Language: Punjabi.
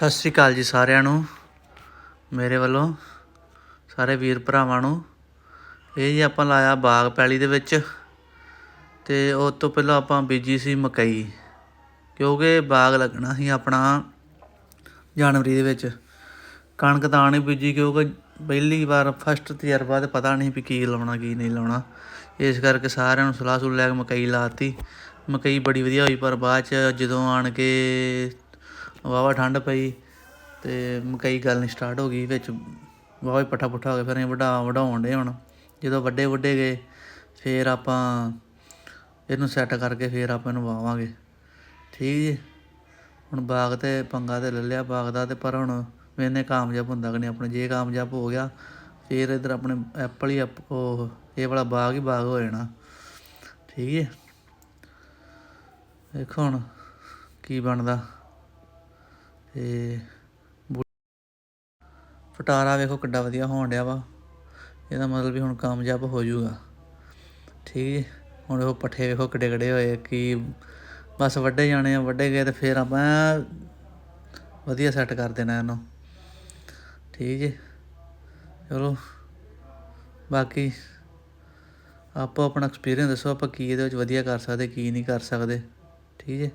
ਸਤਿ ਸ੍ਰੀ ਅਕਾਲ ਜੀ ਸਾਰਿਆਂ ਨੂੰ, ਮੇਰੇ ਵੱਲੋਂ, ਸਾਰੇ ਵੀਰ ਭਰਾਵਾਂ ਨੂੰ। ਇਹ ਜੀ ਆਪਾਂ ਲਾਇਆ ਬਾਗ ਪੈਲੀ ਦੇ ਵਿੱਚ ਤੇ ਉਸ ਤੋਂ ਪਹਿਲਾਂ ਆਪਾਂ ਬੀਜੀ ਸੀ ਮਕਈ, ਕਿਉਂਕਿ ਬਾਗ ਲੱਗਣਾ ਸੀ ਆਪਣਾ ਜਨਵਰੀ ਦੇ ਵਿੱਚ। ਕਣਕ ਤਾਂ ਨਹੀਂ ਬੀਜੀ ਕਿਉਂਕਿ ਪਹਿਲੀ ਵਾਰ ਫਸਟ ਤਜਰਬਾ ਤੇ ਪਤਾ ਨਹੀਂ ਵੀ ਕੀ ਲਾਉਣਾ, ਕੀ ਨਹੀਂ ਲਾਉਣਾ। ਇਸ ਕਰਕੇ ਸਾਰਿਆਂ ਨੂੰ ਸਲਾਹ ਸੁਲ ਲੈ ਕੇ ਮਕਈ ਲਾਤੀ। ਮਕਈ ਬੜੀ ਵਧੀਆ ਹੋਈ, ਪਰ ਬਾਅਦ ਚ ਜਦੋਂ ਆਣ ਕੇ ਵਾਵਾ ਠੰਡ ਪਈ ਤੇ ਮਕਈ ਗੱਲ ਨਹੀਂ ਸਟਾਰਟ ਹੋ ਗਈ, ਵਿੱਚ ਵਾਵਾ ਪੱਠਾ ਪੁੱਠਾ ਹੋ ਗਿਆ, ਫਿਰ ਇਹ ਵਡਾ ਵਢਾਉਣ ਦੇ ਹੁਣ। ਜਦੋਂ ਵੱਡੇ ਵੱਡੇ ਗਏ, ਫਿਰ ਆਪਾਂ ਇਹਨੂੰ ਸੈੱਟ ਕਰਕੇ ਫਿਰ ਆਪਾਂ ਇਹਨੂੰ ਵਾਵਾਂਗੇ ਠੀਕ ਜੀ? ਹੁਣ ਬਾਗ ਤੇ ਪੰਗਾ ਤੇ ਲੈ ਲਿਆ ਬਾਗ ਦਾ ਤੇ ਪਰ ਹੁਣ ਵੇਨੇ ਕਾਮਯਾਬ ਹੁੰਦਾ ਕਿ ਨਹੀਂ, ਆਪਣੇ ਜੇ ਕਾਮਯਾਬ ਹੋ ਗਿਆ, ਫਿਰ ਇਧਰ ਆਪਣੇ ਐਪਲ ਹੀ ਐਪ- ਉਹ ਇਹ ਵਾਲਾ ਬਾਗ ਹੀ ਬਾਗ ਹੋ ਜਾਣਾ। ਠੀਕ ਹੈ ਦੇਖੋ ਹੁਣ ਕੀ ਬਣਦਾ। ਤੇ ਪਟਾਰਾ ਵੇਖੋ ਕਿੱਡਾ ਵਧੀਆ ਹੋਣ ਡਿਆ ਵਾ। ਇਹਦਾ ਮਤਲਬ ਵੀ ਹੁਣ ਕਾਮਯਾਬ ਹੋ ਜਾਊਗਾ। ਠੀਕ ਹੈ ਹੁਣ ਉਹ ਪੱਠੇ ਵੇਖੋ ਕਿੱਡੇ ਕਿੱਡੇ ਹੋਏ ਕਿ ਬਸ ਵੱਡੇ ਜਾਣੇ ਆ, ਵੱਡੇ ਗਏ ਤੇ ਫਿਰ ਆਪਾਂ ਵਧੀਆ ਸੈੱਟ ਕਰ ਦੇਣਾ ਇਹਨੂੰ। ਠੀਕ ਹੈ ਚਲੋ, ਬਾਕੀ ਆਪੋ ਆਪਣਾ ਐਕਸਪੀਰੀਅੰਸ ਦੱਸੋ ਆਪਾਂ ਕੀ ਇਹਦੇ ਵਿੱਚ ਵਧੀਆ ਕਰ ਸਕਦੇ, ਕੀ ਨਹੀਂ ਕਰ ਸਕਦੇ। ਠੀਕ ਹੈ